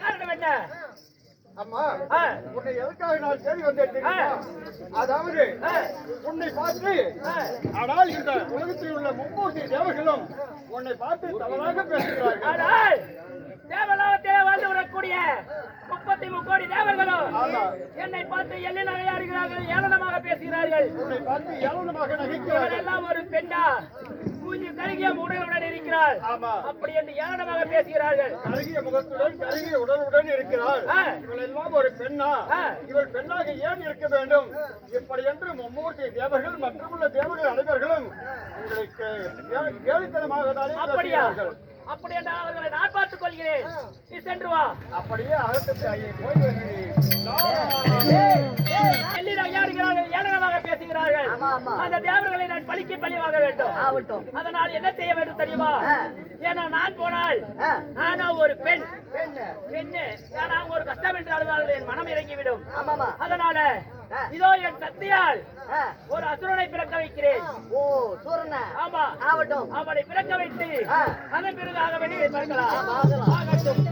காரணம் என்ன? அம்மா உன்னை எதுக்காக நான் தேடி வந்தேன் தெரியுமா? அதாவது ஆ, உன்னை பார்த்து ஆ. ஆனால் இந்த உலகத்தில் உள்ள மும்மூர்த்தி தேவர்களும் உன்னை பார்த்து தவறாக பேசுகிறார்கள். ஆனால் தேவலோகத்திலே வாழ்ந்து வரக்கூடிய முப்பத்தி முக்கோடி தேவர்களும். என்னை பார்த்து எள்ளி நகையாடுகிறார்கள் ஏளனமாக பேசுகிறார்கள். உன்னை பார்த்து ஏளனமாக நகைக்கிறார்கள். இவரெல்லாம் ஒரு பெண்ணா? கருகிய உடலுடன் இருக்கிறார் அப்படி என்று ஏளனமாக பேசுகிறார்கள். கருகிய முகத்துடன் கருகிய உடலுடன் இருக்கிறார். ஆ. இவள் எல்லாம் ஒரு பெண்ணா. இவள் பெண்ணாக ஏன் இருக்க வேண்டும்? இப்படி என்று மும்மூர்த்தி தேவர்கள் மற்றுமுள்ள தேவர்கள் அனைவர்களும் உங்களுக்கு கேலித்தனமாக தானே. அப்படி என்றால் அவர்களை நான் பார்த்துக் கொள்கிறேன். நீ சென்று வா. அப்படியே அகத்துக்கு ஐயே போய் வருகிறேன். அந்த தேவர்களை நான் பழிக்கு பழிவாக வேண்டும். ஆகட்டும். அதனால் என்ன செய்ய வேண்டும் தெரியுமா. ஏன்னா நான் போனால். நானோ ஒரு பெண். பெண்ணு. ஒரு கஷ்டம் என்று அழுதால் என் மனம் இறங்கிவிடும். அதனால. இதோ என் சக்தியால். ஒரு அசுரனை பிறக்க வைக்கிறேன். ஓ சூரண்ணா ஆமா. ஆகட்டும். அவனை பிறக்க வைத்து. அதன் பிறகு ஆக பார்க்கலாம். ஆகலாம். ஆகட்டும்.